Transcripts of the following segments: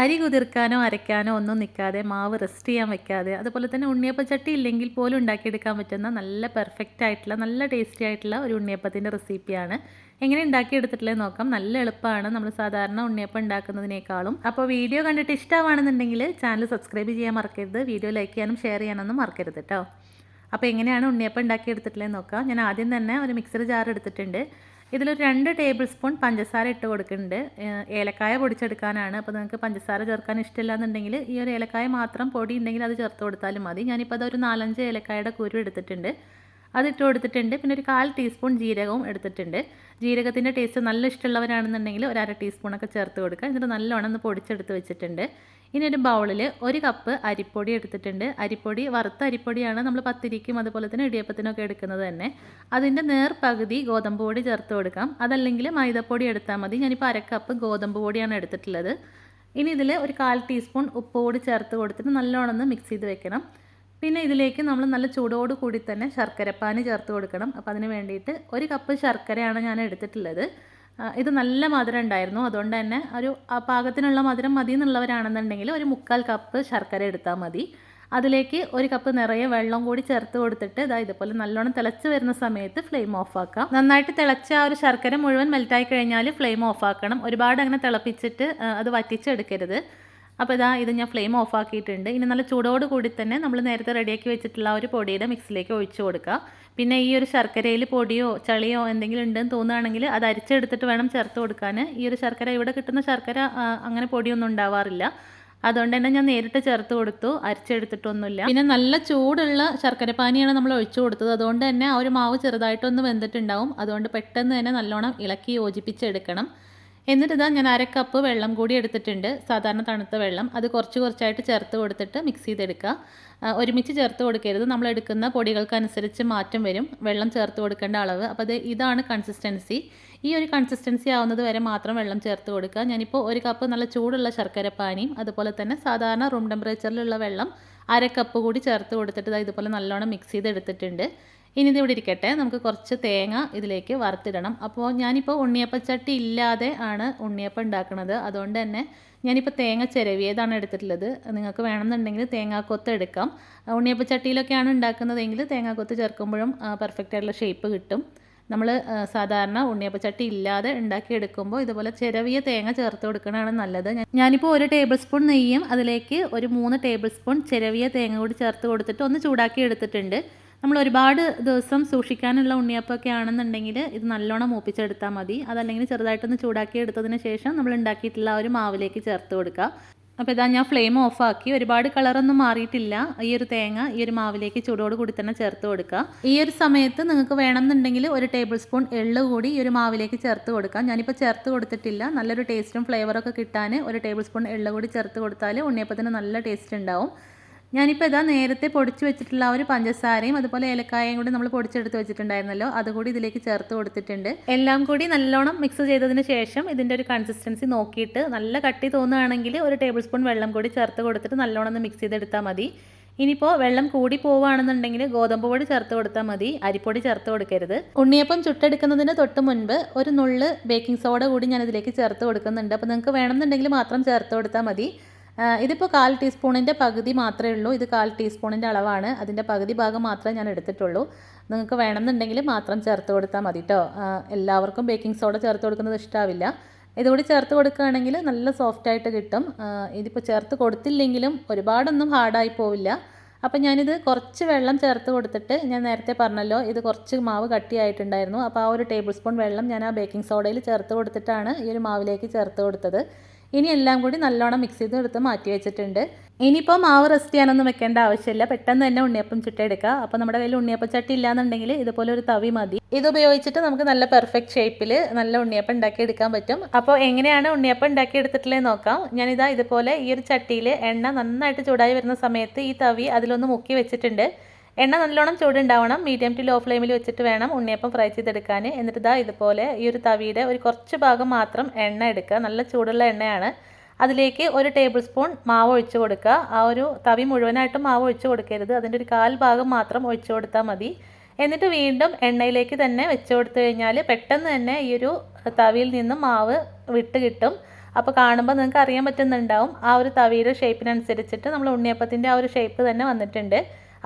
അരി കുതിർക്കാനോ അരയ്ക്കാനോ ഒന്നും നിൽക്കാതെ മാവ് റെസ്റ്റ് ചെയ്യാൻ വെക്കാതെ അതുപോലെ തന്നെ ഉണ്ണിയപ്പ ചട്ടി ഇല്ലെങ്കിൽ പോലും ഉണ്ടാക്കിയെടുക്കാൻ പറ്റുന്ന നല്ല പെർഫെക്റ്റ് ആയിട്ടുള്ള നല്ല ടേസ്റ്റി ആയിട്ടുള്ള ഒരു ഉണ്ണിയപ്പത്തിന്റെ റെസിപ്പിയാണ് എങ്ങനെ ഉണ്ടാക്കിയെടുത്തിട്ടില്ലേ നോക്കാം. നല്ല എളുപ്പമാണ്. നമ്മൾ സാധാരണ ഉണ്ണിയപ്പം ഉണ്ടാക്കുന്നതിനേക്കാളും. അപ്പോൾ വീഡിയോ കണ്ടിട്ട് ഇഷ്ടമാണെന്നുണ്ടെങ്കിൽ ചാനൽ സബ്സ്ക്രൈബ് ചെയ്യാൻ മറക്കരുത്. വീഡിയോ ലൈക്ക് ചെയ്യാനും ഷെയർ ചെയ്യാനൊന്നും മറക്കരുത് കേട്ടോ അപ്പോൾ എങ്ങനെയാണ് ഉണ്ണിയപ്പം ഉണ്ടാക്കിയെടുത്തിട്ടില്ലേ നോക്കാം. ഞാൻ ആദ്യം തന്നെ ഒരു മിക്സർ ജാർ എടുത്തിട്ടുണ്ട്. ഇതിലൊരു രണ്ട് ടേബിൾ സ്പൂൺ പഞ്ചസാര ഇട്ട് കൊടുക്കുന്നുണ്ട്. ഏലക്കായ പൊടിച്ചെടുക്കാനാണ്. അപ്പോൾ നിങ്ങൾക്ക് പഞ്ചസാര ചേർക്കാൻ ഇഷ്ടമില്ല എന്നുണ്ടെങ്കിൽ ഈ ഒരു ഏലക്കായ മാത്രം പൊടി ഉണ്ടെങ്കിൽ അത് ചേർത്ത് കൊടുത്താലും മതി. ഞാനിപ്പോൾ അതൊരു നാലഞ്ച് ഏലക്കായയുടെ കുരു എടുത്തിട്ടുണ്ട്. അതിട്ട് കൊടുത്തിട്ടുണ്ട്. പിന്നെ ഒരു കാൽ ടീസ്പൂൺ ജീരകവും എടുത്തിട്ടുണ്ട്. ജീരകത്തിന്റെ ടേസ്റ്റ് നല്ല ഇഷ്ടമുള്ളവരാണെന്നുണ്ടെങ്കിൽ ഒരു അര ടീസ്പൂണൊക്കെ ചേർത്ത് കൊടുക്കുക. എന്നിട്ട് നല്ലോണം ഒന്ന് പൊടിച്ചെടുത്ത് വെച്ചിട്ടുണ്ട്. ഇനി ഒരു ബൗളിൽ ഒരു കപ്പ് അരിപ്പൊടി എടുത്തിട്ടുണ്ട്. അരിപ്പൊടി വറുത്ത അരിപ്പൊടിയാണ് നമ്മൾ പത്തിരിക്കും അതുപോലെ തന്നെ ഇടിയപ്പത്തിനൊക്കെ എടുക്കുന്നത് തന്നെ. അതിന്റെ നേർ പകുതി ഗോതമ്പ് പൊടി ചേർത്ത് കൊടുക്കാം. അതല്ലെങ്കിൽ മൈദപ്പൊടി എടുത്താൽ മതി. ഞാനിപ്പോൾ അര കപ്പ് ഗോതമ്പ് പൊടിയാണ് എടുത്തിട്ടുള്ളത്. ഇനി ഇതിൽ ഒരു കാൽ ടീസ്പൂൺ ഉപ്പ് കൂടി ചേർത്ത് കൊടുത്തിട്ട് നല്ലോണം ഒന്ന് മിക്സ് ചെയ്ത് വെക്കണം. പിന്നെ ഇതിലേക്ക് നമ്മൾ നല്ല ചൂടോട് കൂടി തന്നെ ശർക്കരപ്പാനി ചേർത്ത് കൊടുക്കണം. അപ്പോൾ അതിന് വേണ്ടിയിട്ട് ഒരു കപ്പ് ശർക്കരയാണ് ഞാൻ എടുത്തിട്ടുള്ളത്. ഇത് നല്ല മധുരം ഉണ്ടായിരുന്നു. അതുകൊണ്ട് തന്നെ ഒരു പാകത്തിനുള്ള മധുരം മതി എന്നുള്ളവരാണെന്നുണ്ടെങ്കിൽ ഒരു മുക്കാൽ കപ്പ് ശർക്കര എടുത്താൽ മതി. അതിലേക്ക് ഒരു കപ്പ് നിറയെ വെള്ളം കൂടി ചേർത്ത് കൊടുത്തിട്ട് ഇതാ ഇതുപോലെ നല്ലോണം തിളച്ച് വരുന്ന സമയത്ത് ഫ്ലെയിം ഓഫ് നന്നായിട്ട് തിളച്ച ആ ഒരു ശർക്കര മുഴുവൻ മെൽറ്റായി കഴിഞ്ഞാൽ ഫ്ലെയിം ഓഫ് ആക്കണം. ഒരുപാട് അങ്ങനെ തിളപ്പിച്ചിട്ട് അത് വറ്റിച്ചെടുക്കരുത്. അപ്പോൾ ഇതാ ഇത് ഞാൻ ഫ്ലെയിം ഓഫ് ആക്കിയിട്ടുണ്ട്. ഇനി നല്ല ചൂടോട് കൂടി തന്നെ നമ്മൾ നേരത്തെ റെഡിയാക്കി വെച്ചിട്ടുള്ള ഒരു പൊടിയുടെ മിക്സിലേക്ക് ഒഴിച്ചു കൊടുക്കുക. പിന്നെ ഈ ഒരു ശർക്കരയിൽ പൊടിയോ ചളിയോ എന്തെങ്കിലും ഉണ്ടെന്ന് തോന്നുകയാണെങ്കിൽ അത് അരിച്ചെടുത്തിട്ട് വേണം ചേർത്ത് കൊടുക്കാൻ. ഈ ഒരു ശർക്കര ഇവിടെ കിട്ടുന്ന ശർക്കര അങ്ങനെ പൊടിയൊന്നും ഉണ്ടാവാറില്ല. അതുകൊണ്ട് തന്നെ ഞാൻ നേരിട്ട് ചേർത്ത് കൊടുത്തു. അരിച്ചെടുത്തിട്ടൊന്നുമില്ല. പിന്നെ നല്ല ചൂടുള്ള ശർക്കര പാനിയാണ് നമ്മൾ ഒഴിച്ചു കൊടുത്തത്. അതുകൊണ്ട് തന്നെ ആ ഒരു മാവ് ചെറുതായിട്ടൊന്ന് വെന്തിട്ടുണ്ടാവും. അതുകൊണ്ട് പെട്ടെന്ന് തന്നെ നല്ലോണം ഇളക്കി യോജിപ്പിച്ചെടുക്കണം. എന്നിട്ട് ഇതാ ഞാൻ അര കപ്പ് വെള്ളം കൂടി എടുത്തിട്ടുണ്ട്. സാധാരണ തണുത്ത വെള്ളം. അത് കുറച്ച് കുറച്ചായിട്ട് ചേർത്ത് കൊടുത്തിട്ട് മിക്സ് ചെയ്തെടുക്കുക. ഒരുമിച്ച് ചേർത്ത് കൊടുക്കരുത്. നമ്മൾ എടുക്കുന്ന പൊടികൾക്കനുസരിച്ച് മാറ്റം വരും. വെള്ളം ചേർത്ത് കൊടുക്കേണ്ട അളവ്. അപ്പോൾ അത് ഇതാണ് കൺസിസ്റ്റൻസി ഈ ഒരു കൺസിസ്റ്റൻസി ആവുന്നത് വരെ മാത്രം വെള്ളം ചേർത്ത് കൊടുക്കുക. ഞാനിപ്പോൾ ഒരു കപ്പ് നല്ല ചൂടുള്ള ശർക്കര പാനിയും അതുപോലെ തന്നെ സാധാരണ റൂം ടെമ്പറേച്ചറിലുള്ള വെള്ളം അര കപ്പ് കൂടി ചേർത്ത് കൊടുത്തിട്ട് ഇതുപോലെ നല്ലോണം മിക്സ് ചെയ്തെടുത്തിട്ടുണ്ട്. ഇനി ഇത് ഇവിടെ ഇരിക്കട്ടെ. നമുക്ക് കുറച്ച് തേങ്ങ ഇതിലേക്ക് വറുത്തിടണം. അപ്പോൾ ഞാനിപ്പോൾ ഉണ്ണിയപ്പച്ചട്ടി ഇല്ലാതെ ആണ് ഉണ്ണിയപ്പം ഉണ്ടാക്കുന്നത്. അതുകൊണ്ട് തന്നെ ഞാനിപ്പോൾ തേങ്ങ ചിരവിയതാണ് എടുത്തിട്ടുള്ളത്. നിങ്ങൾക്ക് വേണമെന്നുണ്ടെങ്കിൽ തേങ്ങാക്കൊത്ത് എടുക്കാം. ഉണ്ണിയപ്പച്ചട്ടിയിലൊക്കെയാണ് ഉണ്ടാക്കുന്നതെങ്കിൽ തേങ്ങാക്കൊത്ത് ചേർക്കുമ്പോഴും പെർഫെക്റ്റ് ആയിട്ടുള്ള ഷേപ്പ് കിട്ടും. നമ്മൾ സാധാരണ ഉണ്ണിയപ്പച്ചട്ടി ഇല്ലാതെ ഉണ്ടാക്കിയെടുക്കുമ്പോൾ ഇതുപോലെ ചിരവിയ തേങ്ങ ചേർത്ത് കൊടുക്കണതാണ് നല്ലത്. ഞാനിപ്പോൾ ഒരു ടേബിൾ സ്പൂൺ നെയ്യും അതിലേക്ക് ഒരു മൂന്ന് ടേബിൾ സ്പൂൺ ചിരവിയ തേങ്ങ കൂടി ചേർത്ത് കൊടുത്തിട്ട് ഒന്ന് ചൂടാക്കി എടുത്തിട്ടുണ്ട്. നമ്മൾ ഒരുപാട് ദിവസം സൂക്ഷിക്കാനുള്ള ഉണ്ണിയപ്പമൊക്കെ ആണെന്നുണ്ടെങ്കിൽ ഇത് നല്ലോണം മൂപ്പിച്ചെടുത്താൽ മതി. അതല്ലെങ്കിൽ ചെറുതായിട്ടൊന്ന് ചൂടാക്കി എടുത്തതിന് ശേഷം നമ്മൾ ഉണ്ടാക്കിയിട്ടുള്ള ആ ഒരു മാവിലേക്ക് ചേർത്ത് കൊടുക്കുക. അപ്പോൾ ഇതാ ഞാൻ ഫ്ലെയിം ഓഫാക്കി ഒരുപാട് കളറൊന്നും മാറിയിട്ടില്ല. ഈ ഒരു തേങ്ങ ഈ ഒരു മാവിലേക്ക് ചൂടോട് കൂടി തന്നെ ചേർത്ത് കൊടുക്കുക ഈ ഒരു സമയത്ത് നിങ്ങൾക്ക് വേണമെന്നുണ്ടെങ്കിൽ ഒരു ടേബിൾ സ്പൂൺ എള്ള് കൂടി ഈ ഒരു മാവിലേക്ക് ചേർത്ത് കൊടുക്കാം. ഞാനിപ്പോൾ ചേർത്ത് കൊടുത്തിട്ടില്ല. നല്ലൊരു ടേസ്റ്റും ഫ്ലേവറൊക്കെ കിട്ടാൻ ഒരു ടേബിൾ സ്പൂൺ എള്ള് കൂടി ചേർത്ത് കൊടുത്താൽ ഉണ്ണിയപ്പത്തിന് നല്ല ടേസ്റ്റ് ഉണ്ടാവും. ഞാനിപ്പോൾ ഇതാ നേരത്തെ പൊടിച്ച് വെച്ചിട്ടുള്ള ആ ഒരു പഞ്ചസാരയും അതുപോലെ ഏലക്കായയും കൂടി നമ്മൾ പൊടിച്ചെടുത്ത് വെച്ചിട്ടുണ്ടായിരുന്നല്ലോ. അതുകൂടി ഇതിലേക്ക് ചേർത്ത് കൊടുത്തിട്ടുണ്ട്. എല്ലാം കൂടി നല്ലോണം മിക്സ് ചെയ്തതിന് ശേഷം ഇതിന്റെ ഒരു കൺസിസ്റ്റൻസി നോക്കിയിട്ട് നല്ല കട്ടി തോന്നുകയാണെങ്കിൽ ഒരു ടേബിൾ സ്പൂൺ വെള്ളം കൂടി ചേർത്ത് കൊടുത്തിട്ട് നല്ലോണം ഒന്ന് മിക്സ് ചെയ്തെടുത്താൽ മതി. ഇനിയിപ്പോൾ വെള്ളം കൂടി പോവുകയാണെന്നുണ്ടെങ്കിൽ ഗോതമ്പ് പൊടി ചേർത്ത് കൊടുത്താൽ മതി. അരിപ്പൊടി ചേർത്ത് കൊടുക്കരുത്. ഉണ്ണിയപ്പം ചുട്ടെടുക്കുന്നതിന് തൊട്ട് മുൻപ് ഒരു നുള്ള് ബേക്കിംഗ് സോഡ കൂടി ഞാൻ ഇതിലേക്ക് ചേർത്ത് കൊടുക്കുന്നുണ്ട്. അപ്പോൾ നിങ്ങൾക്ക് വേണമെന്നുണ്ടെങ്കിൽ മാത്രം ചേർത്ത് കൊടുത്താൽ മതി. ഇതിപ്പോൾ കാൽ ടീസ്പൂണിന്റെ പകുതി മാത്രമേ ഉള്ളൂ. ഇത് കാൽ ടീസ്പൂണിന്റെ അളവാണ്. അതിന്റെ പകുതി ഭാഗം മാത്രമേ ഞാൻ എടുത്തിട്ടുള്ളൂ. നിങ്ങൾക്ക് വേണമെന്നുണ്ടെങ്കിൽ മാത്രം ചേർത്ത് കൊടുത്താൽ മതി കേട്ടോ എല്ലാവർക്കും ബേക്കിംഗ് സോഡ ചേർത്ത് കൊടുക്കുന്നത് ഇഷ്ടാവില്ല. ഇതുകൂടി ചേർത്ത് കൊടുക്കുകയാണെങ്കിൽ നല്ല സോഫ്റ്റ് ആയിട്ട് കിട്ടും. ഇതിപ്പോൾ ചേർത്ത് കൊടുത്തില്ലെങ്കിലും ഒരുപാടൊന്നും ഹാർഡായി പോവില്ല. അപ്പോൾ ഞാനിത് കുറച്ച് വെള്ളം ചേർത്ത് കൊടുത്തിട്ട് ഞാൻ നേരത്തെ പറഞ്ഞല്ലോ ഇത് കുറച്ച് മാവ് കട്ടിയായിട്ടുണ്ടായിരുന്നു. അപ്പോൾ ആ ഒരു ടേബിൾ സ്പൂൺ വെള്ളം ഞാൻ ആ ബേക്കിംഗ് സോഡയിൽ ചേർത്ത് കൊടുത്തിട്ടാണ് ഈ ഒരു മാവിലേക്ക് ചേർത്ത് കൊടുത്തത്. ഇനി എല്ലാം കൂടി നല്ലോണം മിക്സ് ചെയ്ത് എടുത്ത് മാറ്റി വെച്ചിട്ടുണ്ട്. ഇനിയിപ്പോൾ മാവ് റെസ്റ്റ് ചെയ്യാനൊന്നും വെക്കേണ്ട ആവശ്യമില്ല. പെട്ടെന്ന് തന്നെ ഉണ്ണിയപ്പം ചുട്ടെടുക്കുക അപ്പോൾ നമ്മുടെ കയ്യിൽ ഉണ്ണിയപ്പം ചട്ടി ഇല്ലാന്നുണ്ടെങ്കിൽ ഇതുപോലെ ഒരു തവി മതി. ഇത് ഉപയോഗിച്ചിട്ട് നമുക്ക് നല്ല പെർഫെക്റ്റ് ഷേപ്പിൽ നല്ല ഉണ്ണിയപ്പം ഉണ്ടാക്കി എടുക്കാൻ പറ്റും. അപ്പോൾ എങ്ങനെയാണ് ഉണ്ണിയപ്പം ഉണ്ടാക്കി എടുത്തിട്ടില്ലേ നോക്കാം. ഞാനിതാ ഇതുപോലെ ഈ ഒരു ചട്ടിയിൽ എണ്ണ നന്നായിട്ട് ചൂടായി വരുന്ന സമയത്ത് ഈ തവി അതിലൊന്ന് മുക്കി വെച്ചിട്ടുണ്ട്. എണ്ണ നല്ലോണം ചൂടുണ്ടാവണം. മീഡിയം ടു ലോ ഫ്ലെയിമിൽ വെച്ചിട്ട് വേണം ഉണ്ണിയപ്പം ഫ്രൈ ചെയ്തെടുക്കാൻ എന്നിട്ട് ഇതാ ഇതുപോലെ ഈ ഒരു തവിയുടെ ഒരു കുറച്ച് ഭാഗം മാത്രം എണ്ണ എടുക്കുക. നല്ല ചൂടുള്ള എണ്ണയാണ്. അതിലേക്ക് ഒരു ടേബിൾ സ്പൂൺ മാവ് ഒഴിച്ച് കൊടുക്കുക. ആ ഒരു തവി മുഴുവനായിട്ട് മാവ് ഒഴിച്ച് കൊടുക്കരുത്. അതിന്റെ ഒരു കാൽ ഭാഗം മാത്രം ഒഴിച്ച് കൊടുത്താൽ മതി. എന്നിട്ട് വീണ്ടും എണ്ണയിലേക്ക് തന്നെ വെച്ച് കൊടുത്തു കഴിഞ്ഞാൽ പെട്ടെന്ന് തന്നെ ഈ ഒരു തവിയിൽ നിന്ന് മാവ് വിട്ട് കിട്ടും. അപ്പോൾ കാണുമ്പോൾ നിങ്ങൾക്ക് അറിയാൻ പറ്റുന്നുണ്ടാവും. ആ ഒരു തവിയുടെ ഷേപ്പിനനുസരിച്ചിട്ട് നമ്മൾ ഉണ്ണിയപ്പത്തിന്റെ ആ ഒരു ഷേപ്പ് തന്നെ വന്നിട്ടുണ്ട്.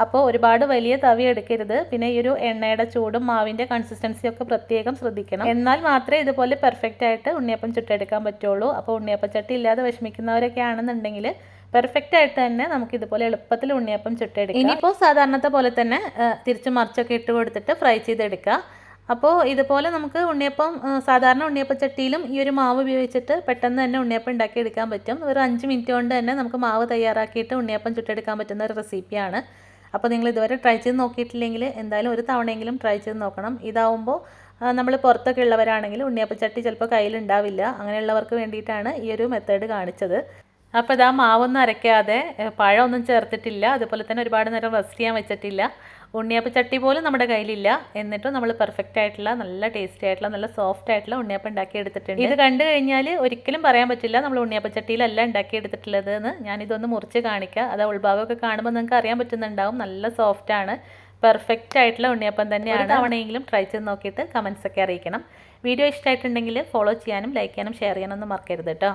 അപ്പോൾ ഒരുപാട് വലിയ തവി എടുക്കരുത്. പിന്നെ ഈ ഒരു എണ്ണയുടെ ചൂടും മാവിന്റെ കൺസിസ്റ്റൻസിയും ഒക്കെ പ്രത്യേകം ശ്രദ്ധിക്കണം. എന്നാൽ മാത്രമേ ഇതുപോലെ പെർഫെക്റ്റ് ആയിട്ട് ഉണ്ണിയപ്പം ചുട്ടെടുക്കാൻ പറ്റുള്ളൂ. അപ്പോൾ ഉണ്ണിയപ്പച്ചട്ടി ഇല്ലാതെ വിഷമിക്കുന്നവരൊക്കെ ആണെന്നുണ്ടെങ്കിൽ പെർഫെക്റ്റ് ആയിട്ട് തന്നെ നമുക്ക് ഇതുപോലെ എളുപ്പത്തിൽ ഉണ്ണിയപ്പം ചുട്ടെടുക്കാം ഇനിയിപ്പോൾ സാധാരണത്തെ പോലെ തന്നെ തിരിച്ച് മറിച്ചൊക്കെ ഇട്ട് കൊടുത്തിട്ട് ഫ്രൈ ചെയ്തെടുക്കുക അപ്പോൾ ഇതുപോലെ നമുക്ക് ഉണ്ണിയപ്പം സാധാരണ ഉണ്ണിയപ്പം ചട്ടിയിലും ഈ ഒരു മാവ് ഉപയോഗിച്ചിട്ട് പെട്ടെന്ന് തന്നെ ഉണ്ണിയപ്പം ഉണ്ടാക്കിയെടുക്കാൻ പറ്റും. ഒരു അഞ്ച് മിനിറ്റ് കൊണ്ട് തന്നെ നമുക്ക് മാവ് തയ്യാറാക്കിയിട്ട് ഉണ്ണിയപ്പം ചുട്ടെടുക്കാൻ പറ്റുന്ന ഒരു റെസിപ്പിയാണ് അപ്പോൾ നിങ്ങൾ ഇതുവരെ ട്രൈ ചെയ്ത് നോക്കിയിട്ടില്ലെങ്കിൽ എന്തായാലും ഒരു തവണയെങ്കിലും ട്രൈ ചെയ്ത് നോക്കണം. ഇതാവുമ്പോൾ നമ്മൾ പുറത്തൊക്കെ ഉള്ളവരാണെങ്കിൽ ഉണ്ണിയപ്പച്ചട്ടി ചിലപ്പോൾ കയ്യിലുണ്ടാവില്ല അങ്ങനെയുള്ളവർക്ക് വേണ്ടിയിട്ടാണ് ഈ ഒരു മെത്തേഡ് കാണിച്ചത്. അപ്പോൾ ഇതാ മാവൊന്നും അരയ്ക്കാതെ പഴമൊന്നും ചേർത്തിട്ടില്ല. അതുപോലെ തന്നെ ഒരുപാട് നേരം റെസ്റ്റ് ചെയ്യാൻ വെച്ചിട്ടില്ല. ഉണ്ണിയപ്പം ചട്ടി പോലും നമ്മുടെ കയ്യിലില്ല. എന്നിട്ടും നമ്മൾ പെർഫെക്റ്റ് ആയിട്ടുള്ള നല്ല ടേസ്റ്റി ആയിട്ടുള്ള നല്ല സോഫ്റ്റ് ആയിട്ടുള്ള ഉണ്ണിയപ്പം ഉണ്ടാക്കി എടുത്തിട്ടുണ്ട് ഇത് കണ്ടു കഴിഞ്ഞാൽ ഒരിക്കലും പറയാൻ പറ്റില്ല നമ്മൾ ഉണ്ണിയപ്പം ചട്ടിയിലല്ല ഉണ്ടാക്കി എടുത്തിട്ടുള്ളത് എന്ന് ഞാനിതൊന്ന് മുറിച്ച് കാണിക്കാം. അത് ഉൾഭാഗമൊക്കെ കാണുമ്പോൾ നിങ്ങൾക്ക് അറിയാൻ പറ്റുന്നുണ്ടാവും. നല്ല സോഫ്റ്റ് ആണ്. പെർഫെക്റ്റ് ആയിട്ടുള്ള ഉണ്ണിയപ്പം തന്നെയാണ്. തവണയെങ്കിലും ട്രൈ ചെയ്ത് നോക്കിയിട്ട് കമൻസ് ഒക്കെ അറിയിക്കണം. വീഡിയോ ഇഷ്ടമായിട്ടുണ്ടെങ്കിൽ ഫോളോ ചെയ്യാനും ലൈക്ക് ചെയ്യാനും ഷെയർ ചെയ്യാനൊന്നും മറക്കരുത് കേട്ടോ